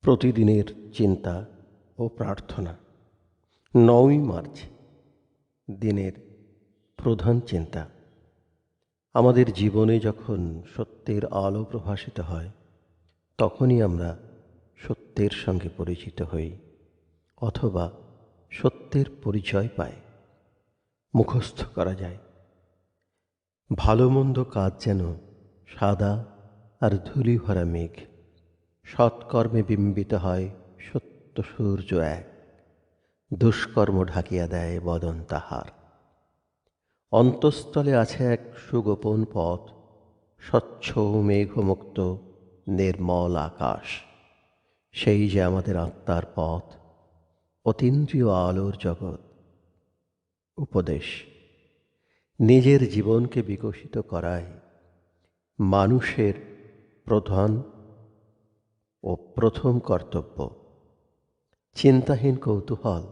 প্রতিদিনের চিন্তা ও প্রার্থনা। নয়ই মার্চ, দিনের প্রধান চিন্তা। আমাদের জীবনে যখন সত্যের আলো প্রভাসিত হয়, তখনই আমরা সত্যের সঙ্গে পরিচিত হই অথবা সত্যের পরিচয় পাই। মুখস্থ করা যায়। ভালো মন্দ কাজ যেন সাদা আর ধুলি ভরা মেঘ। সৎকর্মে বিম্বিত হয় সত্য সূর্য এক। দুষ্কর্ম ঢাকিয়া দেয় বদন তাহার। অন্তঃস্থলে আছে এক সুগোপন পথ, স্বচ্ছ মেঘমুক্ত, নির্মল আকাশ। সেই যে আমাদের আত্মার পথ, অতীন্দ্রিয় আলোর জগৎ। উপদেশ, নিজের জীবনকে বিকশিত করায় মানুষের প্রধান ও প্রথম কর্তব্য। চিন্তাহীন কৌতূহল,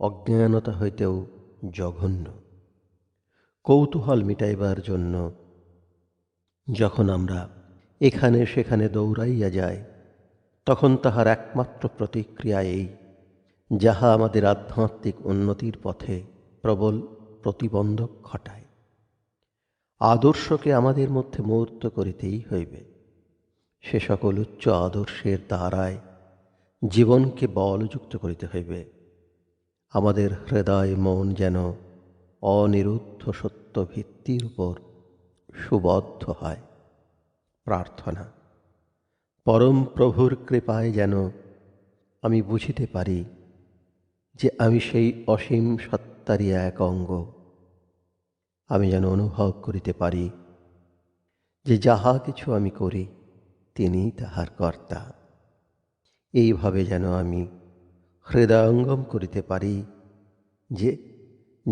অজ্ঞানতা হইতেও জঘন্য। কৌতূহল মিটাইবার জন্য যখন আমরা এখানে সেখানে দৌড়াইয়া যাই, তখন তাহার একমাত্র প্রতিক্রিয়া এই, যাহা আমাদের আধ্যাত্মিক উন্নতির পথে প্রবল প্রতিবন্ধক ঘটায়। আদর্শকে আমাদের মধ্যে মুহূর্ত করিতেই হইবে। সে সকল উচ্চ আদর্শের দ্বারায় জীবনকে বলযুক্ত করিতে হইবে। আমাদের হৃদয় মন যেন অনিরুদ্ধ সত্য ভিত্তির উপর সুবদ্ধ হয়। প্রার্থনা। পরম প্রভুর কৃপায় যেন আমি বুঝিতে পারি যে আমি সেই অসীম সত্তারই এক অঙ্গ। আমি যেন অনুভব করিতে পারি যে যাহা কিছু আমি করি তিনি তাহার কর্তা। এইভাবে যেন আমি হৃদয়ঙ্গম করিতে পারি যে,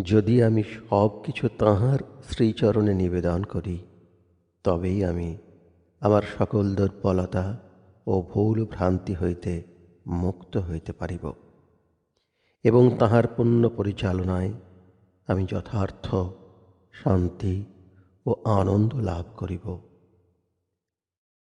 যদি আমি সব কিছু তাঁহার শ্রীচরণে নিবেদন করি, তবেই আমি আমার সকল দুর্বলতা ও ভুল ভ্রান্তি হইতে মুক্ত হইতে পারিব। এবং তাহার পূর্ণ পরিচালনায় আমি যথার্থ শান্তি ও আনন্দ লাভ করিব।